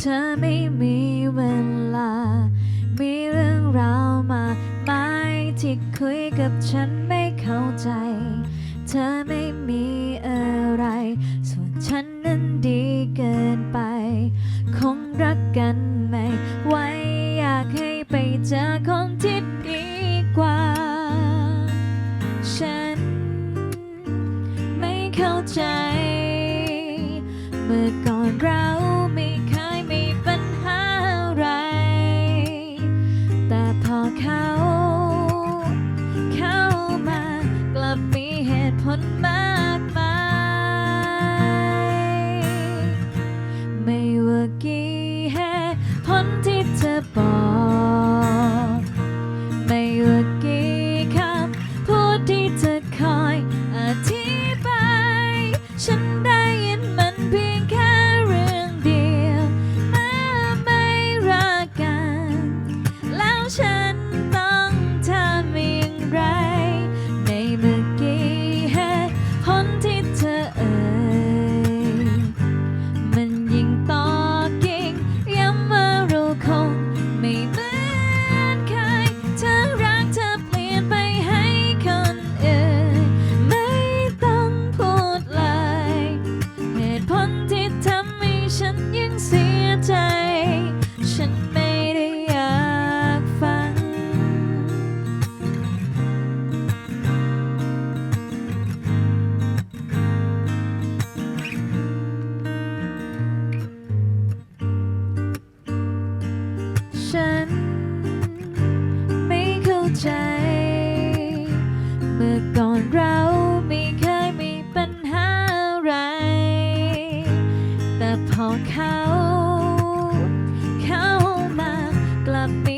เธอไม่มีเวลา มีเรื่องราวมาไม่ที่คุยกับฉัน ตุผลม ฉัน ไม่เข้าใจ เมื่อก่อนเราไม่เคยมีปัญหาอะไร แต่พอเขา เข้ามา กลับมี